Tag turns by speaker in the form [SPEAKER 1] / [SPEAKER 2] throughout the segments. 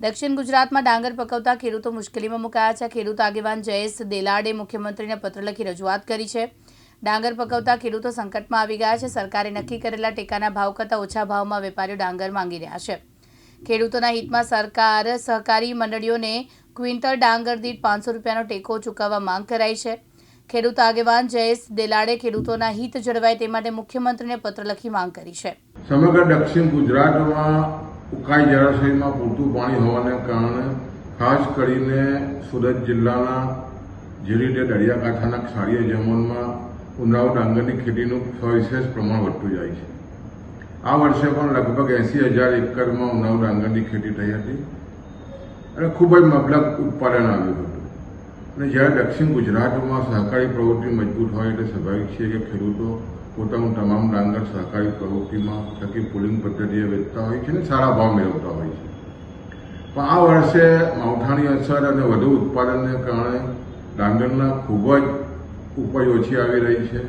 [SPEAKER 1] દક્ષિણ ગુજરાતમાં ડાંગર પકવતા ખેડૂતો મુશ્કેલીમાં મુકાયા છે. ખેડૂત આગેવાન જયેશ દેલાડે મુખ્યમંત્રીને પત્ર લખી રજૂઆત કરી છે. ડાંગર પકવતા ખેડૂતો સંકટમાં આવી ગયા છે. સરકારે નક્કી કરેલા ટેકાના ભાવ કરતાં ઓછા ભાવમાં વેપારીઓ ડાંગર માંગી રહ્યા છે. ખેડૂતોના હિતમાં સરકાર, સહકારી મંડળીઓને ક્વિન્ટલ ડાંગર દીઠ પાંચસો રૂપિયાનો ટેકો ચૂકવવા માંગ કરાઈ છે. ખેડૂત આગેવાન જયેશ દેલાડે ખેડૂતોના હિત જળવાય તે માટે મુખ્યમંત્રીને પત્ર લખી માંગ કરી છે.
[SPEAKER 2] સમગ્ર દક્ષિણ ગુજરાતમાં ઉકાઈ જળાશયમાં પૂરતું પાણી હોવાને કારણે ખાસ કરીને સુરત જિલ્લાના જે રીતે દરિયાકાંઠાના ક્ષારીય જમીનમાં ઉનાળુ ડાંગરની ખેતીનું સવિશેષ પ્રમાણ વધતું જાય છે. આ વર્ષે પણ લગભગ એંસી હજાર એકરમાં ઉનાળુ ડાંગરની ખેતી થઈ હતી અને ખૂબ જ મબલક ઉત્પાદન આવ્યું હતું. અને જ્યારે દક્ષિણ ગુજરાતમાં સહકારી પ્રવૃત્તિ મજબૂત હોય એટલે સ્વાભાવિક છે કે ખેડૂતો પોતાનું તમામ ડાંગર સહકારી પ્રવૃત્તિમાં થકી પુલિંગ પદ્ધતિએ વેચતા હોય છે અને સારા ભાવ મેળવતા હોય છે. પણ આ વર્ષે માવઠાની અસર અને વધુ ઉત્પાદનને કારણે ડાંગરના ખૂબ જ ઉપજ ઓછી આવી રહી છે.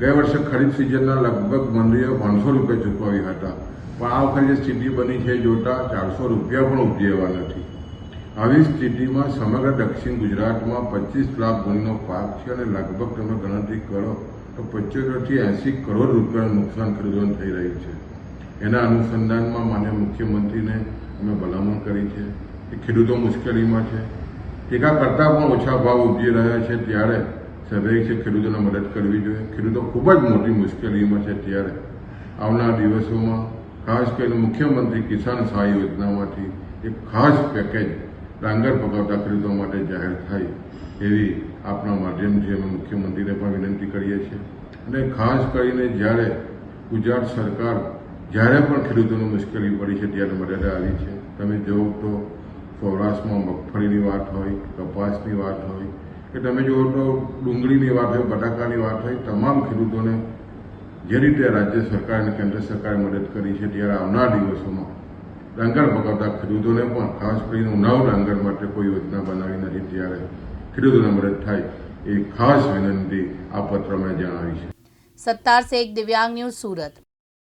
[SPEAKER 2] ગયા વર્ષે ખરીફ સિઝનના લગભગ મંડળીઓ પાંચસો રૂપિયા ચૂકવ્યા હતા. પણ આ વખતે જે સ્થિતિ બની છે, જોતા ચારસો રૂપિયા પણ ઉપજેવા નથી. આવી સ્થિતિમાં સમગ્ર દક્ષિણ ગુજરાતમાં પચીસ લાખ ગુણનો પાક છે અને લગભગ તમે ગણતરી કરો તો પંચોતેરથી એંસી કરોડ રૂપિયાનું નુકસાન ખેડૂતોને થઈ રહ્યું છે. એના અનુસંધાનમાં માન્ય મુખ્યમંત્રીને અમે ભલામણ કરી છે કે ખેડૂતો મુશ્કેલીમાં છે. ટેકા કરતાં પણ ઓછા ભાવ ઉપજી રહ્યા છે ત્યારે સ્વાભાવિક છે ખેડૂતોને મદદ કરવી જોઈએ. ખેડૂતો ખૂબ જ મોટી મુશ્કેલીમાં છે ત્યારે. આવનાર દિવસોમાં ખાસ કરીને મુખ્યમંત્રી કિસાન સહાય યોજનામાંથી એક ખાસ પેકેજ ડાંગર પકવતા ખેડૂતો માટે જાહેર થાય એવી આપણા માધ્યમથી અમે મુખ્યમંત્રીને પણ વિનંતી કરીએ છીએ. અને ખાસ કરીને જ્યારે ગુજરાત સરકાર જ્યારે પણ ખેડૂતોને મુશ્કેલી પડી છે ત્યારે મદદ આવી છે. તમે જુઓ તો સૌરાષ્ટ્રમાં મગફળીની વાત હોય, કપાસની વાત હોય, કે તમે જુઓ તો ડુંગળીની વાત હોય, બટાકાની વાત હોય, તમામ ખેડૂતોને જે રીતે રાજ્ય સરકાર અને કેન્દ્ર સરકારે મદદ કરી છે ત્યારે આવનાર દિવસોમાં ડાંગર પકવતા ખેડૂતોને પણ ખાસ કરીને ઉનાળુ ડાંગર માટે કોઈ યોજના બનાવી નથી ત્યારે ખેડૂતોને મદદ થાય એ ખાસ વિનંતી આ પત્રમાં જણાવી છે.
[SPEAKER 1] સત્તાર શેખ દિવ્યાંગ ન્યૂઝ સુરત.